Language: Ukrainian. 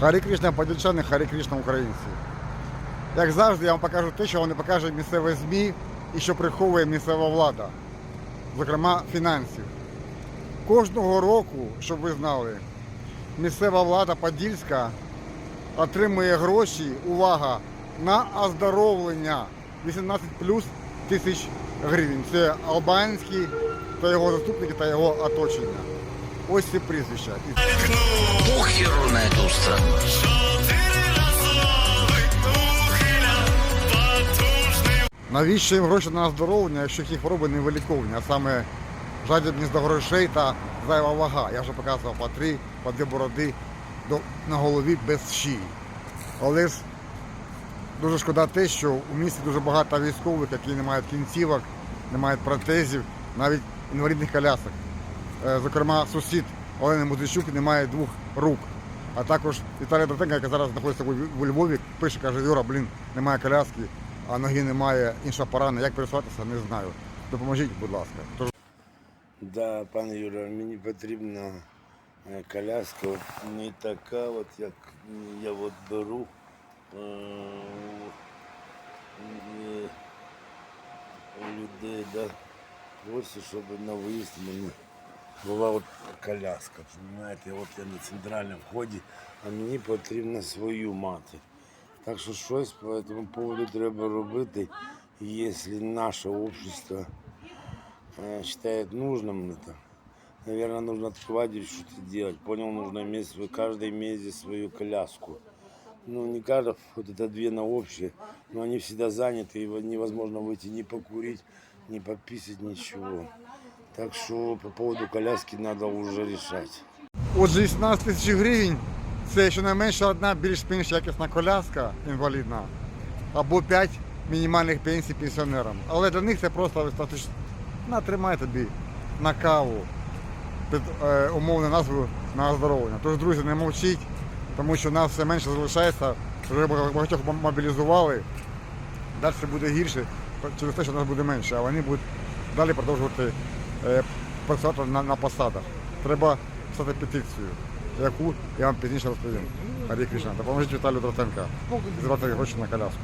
Харі Кришна подільчани, Харі Кришна українці. Як завжди, я вам покажу те, що вам не покаже місцеве ЗМІ і що приховує місцева влада, зокрема фінансів. Кожного року, щоб ви знали, місцева влада Подільська отримує гроші, увага, на оздоровлення 18 плюс тисяч гривень. Це Албанський та його заступники та його оточення. Ось ці прізвища. І Навіщо їм гроші на оздоровлення, якщо їхні хвороби не виліковні, а саме жадібність до грошей та зайва вага. Я вже показував по три, по дві бороди до, на голові без шиї. Але ж дуже шкода те, що у місті дуже багато військових, які не мають кінцівок, не мають протезів, навіть інвалідних колясок. Е, Зокрема, сусід Олени Музичук не має двох рук. А також Віталій Дратенко, яка зараз знаходиться у Львові, пише, каже, Юра, блін, немає коляски, а ноги немає, інша порана. Як пересуватися, не знаю. Допоможіть, будь ласка. Тож Да, пане Юра, мені потрібна е, коляска, не така, от як я от беру. е, людей, да, просто щоб на виїзд мені була от коляска. Понимаєте, от я на центральному вході, а мені потрібно свою мати. Так що щось по цьому поводу треба робити, якщо наше общество э, считает нужным это, наверное, нужно открывать и что-то делать. Понял, нужно иметь свой, каждый здесь свою коляску. Ну, не каждый, вот это две на общее, но они всегда заняты, и невозможно выйти ни покурить, ни пописать, ничего. Так что по поводу коляски надо уже решать. Отже, 18 тисяч гривень це щонайменше одна більш-менш якісна коляска інвалідна або 5 мінімальних пенсій пенсіонерам. Але для них це просто достатньо. На, тримай тобі на каву під е, умовною назвою на оздоровлення. Тож, друзі, не мовчіть, тому що нас все менше залишається, вже багатьох мобілізували. Далі буде гірше через те, що нас буде менше, а вони будуть далі продовжувати е, працювати на, на посадах. Треба писати петицію, яку я вам пізніше розповім. Гарі Кришна, допоможіть Віталію Дратенка зібрати гроші на коляску.